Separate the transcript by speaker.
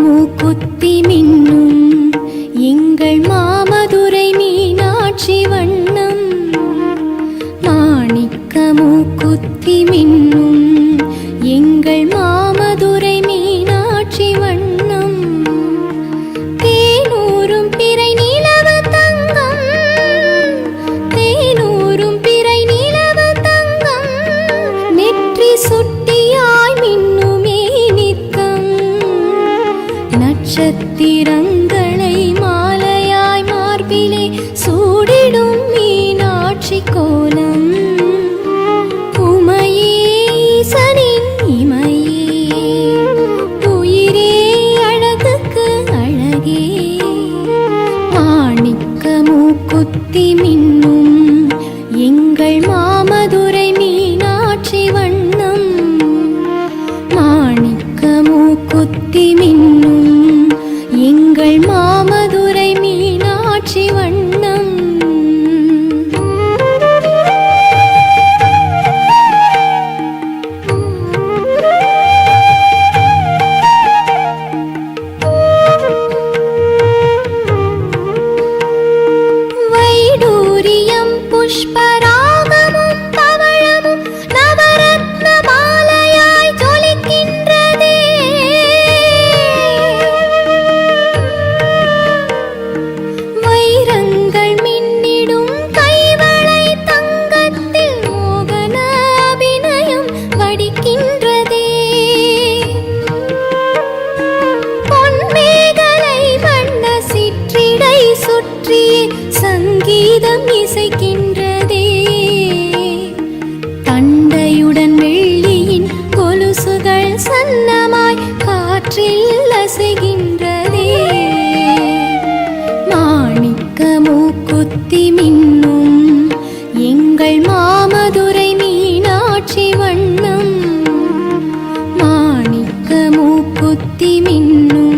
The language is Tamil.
Speaker 1: மூக்குத்தி மின்னும். எங்கள் மாமதுரை மீனாட்சி வண்ணம். மாணிக்க மூக்குத்தி மின்னும். எங்கள் மாமதுரை மீனாட்சி வண்ணம். தேனூரும் பிறை நிலவ தங்கம். தேனூரும் பிறை நிலவ தங்கம். நெற்றி சுட்டி நட்சத்திரங்களை மாலையாய் மார்பிலே சூடிடும் மீனாட்சி கோலம். இசைக்கின்றதே. தண்டையுடன் வெள்ளியின் கொலுசுகள் சன்னமாய் காற்றில் அசைகின்றதே. மாணிக்க மூக்குத்தி மின்னும் எங்கள் மாமதுரை மீனாட்சி வண்ணம். மாணிக்க மூக்குத்தி மின்னும்